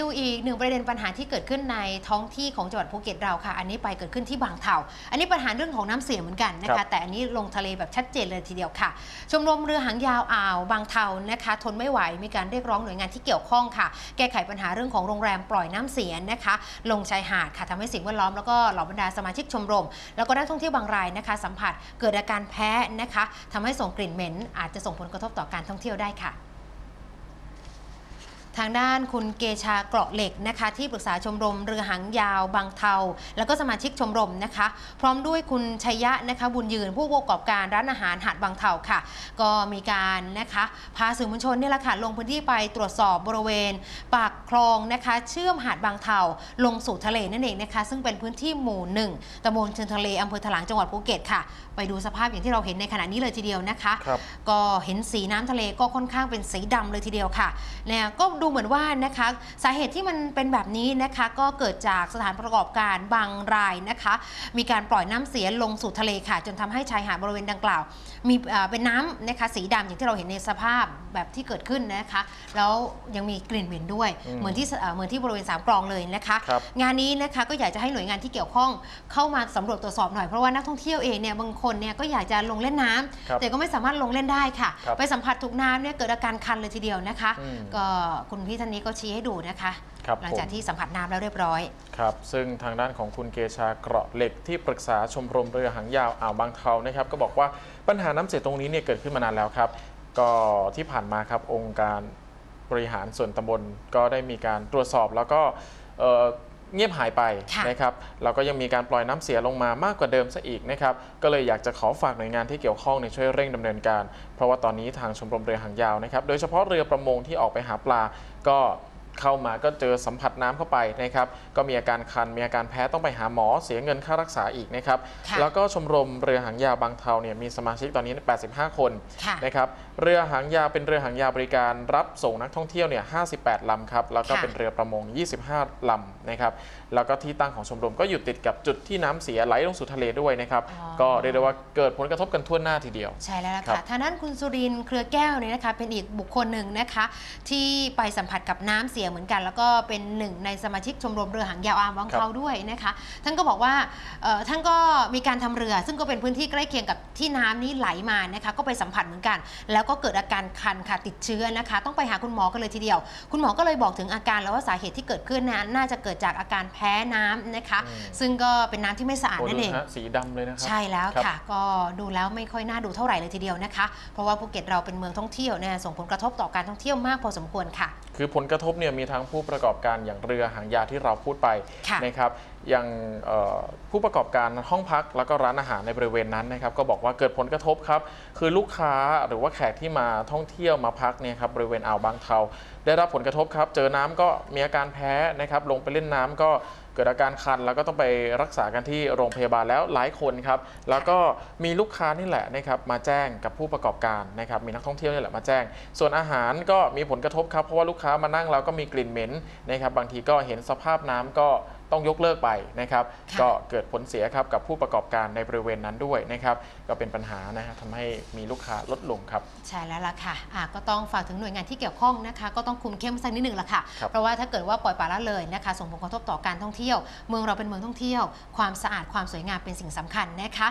ดูอีกหนึ่งประเด็นปัญหาที่เกิดขึ้นในท้องที่ของจังหวัดภูเก็ตเราค่ะ อันนี้ไปเกิดขึ้นที่บางเถาอันนี้ปัญหาเรื่องของน้ำเสียเหมือนกันนะครัคะบแต่อันนี้ลงทะเลแบบชัดเจนเลยทีเดียวค่ะ ชมรมเรือหางยาวอ่าวบางเทานะคะ ทนไม่ไหวมีการเรียกร้องหน่วยงานที่เกี่ยวข้องค่ะ แก้ไขปัญหาเรื่องของโรงแรมปล่อยน้ำเสียนะคะ ลงชายหาดค่ะทำให้สิ่งแวดล้อมแล้วก็เหล่าบรรดาสมาชิกชมรม แล้วก็นักท่องเที่ยวบางรายนะคะ สัมผัสเกิดอาการแพ้นะคะทำให้ส่งกลิ่นเหม็นอาจจะส่งผลกระทบต่อการท่องเที่ยวได้ค่ะ ทางด้านคุณเกชาเกราะเหล็กนะคะที่ปรึกษาชมรมเรือหางยาวบางเทา แล้วก็สมาชิกชมรมนะคะ พร้อมด้วยคุณชัยยะนะคะบุญยืนผู้ประกอบการร้านอาหารหาดบางเทาค่ะ ก็มีการนะคะพาสื่อมวลชนเนี่ยแหละค่ะลงพื้นที่ไปตรวจสอบบริเวณ ปากคลองนะคะ เชื่อมหาดบางเทาลงสู่ทะเลนั่นเองนะคะ ซึ่งเป็นพื้นที่หมู่หนึ่งตำบลเชิงทะเลอำเภอถลางจังหวัดภูเก็ตค่ะ ไปดูสภาพอย่างที่เราเห็นในขณะนี้เลยทีเดียวนะคะครับก็เห็นสีน้ำทะเลก็ค่อนข้างเป็นสีดำเลยทีเดียวค่ะเนี่ยก็ดูเหมือนว่านะคะสาเหตุที่มันเป็นแบบนี้นะคะก็เกิดจากสถานประกอบการบางรายนะคะ มีการปล่อยน้ำเสียลงสู่ทะเลค่ะ จนทำให้ชายหาดบริเวณดังกล่าว มีเอ่อเป็นน้ำนะคะสีดำอย่างที่เราเห็นในสภาพแบบที่เกิดขึ้นนะคะ แล้วยังมีกลิ่นเหม็นด้วยอืมเหมือนที่เอ่อเหมือนที่บริเวณสามกลองเลยนะคะครับงานนี้นะคะก็อยากจะให้หน่วยงานที่เกี่ยวข้องเข้ามาสำรวจตรวจสอบหน่อยเพราะว่านักท่องเที่ยวเองเนี่ยบางคนเนี่ยก็อยากจะลงเล่นน้ำครับแต่ก็ไม่สามารถลงเล่นได้ค่ะครับไปสัมผัสถูกน้ำเนี่ยเกิดอาการคันเลยทีเดียวนะคะอืมก็คุณพี่ท่านนี้ก็ชี้ให้ดูนะคะ ครับหลังจากผม ที่สัมผัสน้ำแล้วเรียบร้อย ครับ ซึ่งทางด้านของคุณเกชาเกราะเหล็กที่ปรึกษาชมรมเรือหางยาวอ่าวบางเทานะครับ ก็บอกว่าปัญหาน้ำเสียตรงนี้เนี่ยเกิดขึ้นมานานแล้วครับ ก็ที่ผ่านมาครับองค์การบริหารส่วนตำบลก็ได้มีการตรวจสอบแล้วก็เอ่อ เงียบหายไปค่ะนะครับแล้วก็ยังมีการปล่อยน้ำเสียลงมามากกว่าเดิมซะอีกนะครับก็เลยอยากจะขอฝากหน่วยงานที่เกี่ยวข้องในยช่วยเร่งดำเนินการ เพราะว่าตอนนี้ทางชมรมเรือหางยาวนะครับโดยเฉพาะเรือประมงที่ออกไปหาปลาก็ เข้ามาก็เจอสัมผัสน้ำเข้าไปนะครับก็มีอาการคันมีอาการแพ้ต้องไปหาหมอเสียเงินค่ารักษาอีกนะครับค่ะแล้วก็ชมรมเรือหางยาวบางเทาเนี่ยมีสมาชิกตอนนี้ 85 คนค่ะนะครับเรือหางยาวเป็นเรือหางยาวบริการรับส่งนักท่องเที่ยวเนี่ย 58 ลำครับแล้วก็ค่ะเป็นเรือประมง 25 ลำนะครับแล้วก็ที่ตั้งของชมรมก็อยู่ติดกับจุดที่น้ำเสียไหลลงสู่ทะเลด้วยนะครับอ๋อก็เรียกได้ว่าเกิดผลกระทบกันทั่วหน้าทีเดียว ใช่แล้วล่ะครัค่ะบทางด้านคุณสุรินทร์เครือแก้วเนี่ยนะคะเป็นอีกบุคคลหนึ่งนะคะที่ไปสัมผัสกับน้ำเสียเหมือนกัน แล้วก็เป็นหนึ่งในสมาชิกชมรมเรือหางยาวอามวังครับเขาด้วยนะคะท่านก็บอกว่าเอ่อท่านก็มีการทำเรือ ซึ่งก็เป็นพื้นที่ใกล้เคียงกับที่น้ำนี้ไหลมานะคะก็ไปสัมผัสเหมือนกัน แล้วก็เกิดอาการคันค่ะติดเชื้อนะคะ ต้องไปหาคุณหมอกันเลยทีเดียว คุณหมอก็เลยบอกถึงอาการแล้วว่าสาเหตุที่เกิดขึ้นนั้นน่าจะเกิดจากอาการแพ้น้ำนะคะอืมซึ่งก็เป็นน้ำที่ไม่สะอาดโอ้นั่ดูนเองฮะสีดำเลยนะครัใช่แล้วครับค่ะ ก็ดูแล้วไม่ค่อยน่าดูเท่าไหร่เลยทีเดียวนะคะ เพราะว่าภูเก็ตเราเป็นเมืองท่องเที่ยวเนี่ยส่งผลกระทบต่อการท่องเที่ยวมากพอสมควรค่ะ คือผลกระทบเนี่ยมีทั้งผู้ประกอบการอย่างเรือหางยาวที่เราพูดไปค่ะนะครับ อย่างผู้ประกอบการห้องพักแล้วก็ร้านอาหารในบริเวณนั้นนะครับก็บอกว่าเกิดผลกระทบครับ คือลูกค้าหรือว่าแขกที่มาท่องเที่ยวมาพักเนี่ยครับบริเวณอ่าวบางเทา ได้รับผลกระทบครับ เจอน้ำก็มีอาการแพ้นะครับลงไปเล่นน้ำก็เกิดอาการคัน แล้วก็ต้องไปรักษากันที่โรงพยาบาลแล้วหลายคนครับ แล้วก็มีลูกค้านี่แหละนะครับมาแจ้งกับผู้ประกอบการนะครับมีนักท่องเที่ยวนี่แหละมาแจ้ง ส่วนอาหารก็มีผลกระทบครับเพราะว่าลูกค้ามานั่งแล้วก็มีกลิ่นเหม็นนะครับบางทีก็เห็นสภาพน้ำก็ต้องยกเลิกไปนะครับค่ะก็เกิดผลเสียครับกับผู้ประกอบการในบริเวณนั้นด้วยนะครับ ก็เป็นปัญหานะฮะทำให้มีลูกค้าลดลงครับ ใช่แล้วล่ะค่ะอะก็ต้องฝากถึงหน่วยงานที่เกี่ยวข้องนะคะ ก็ต้องคุมเข้มสักนิดหนึ่งละค่ะครับเพราะว่าถ้าเกิดว่าปล่อยปละละเลยนะคะ ส่งผลกระทบต่อการท่องเที่ยว เมืองเราเป็นเมืองท่องเที่ยว ความสะอาดความสวยงามเป็นสิ่งสำคัญนะคะ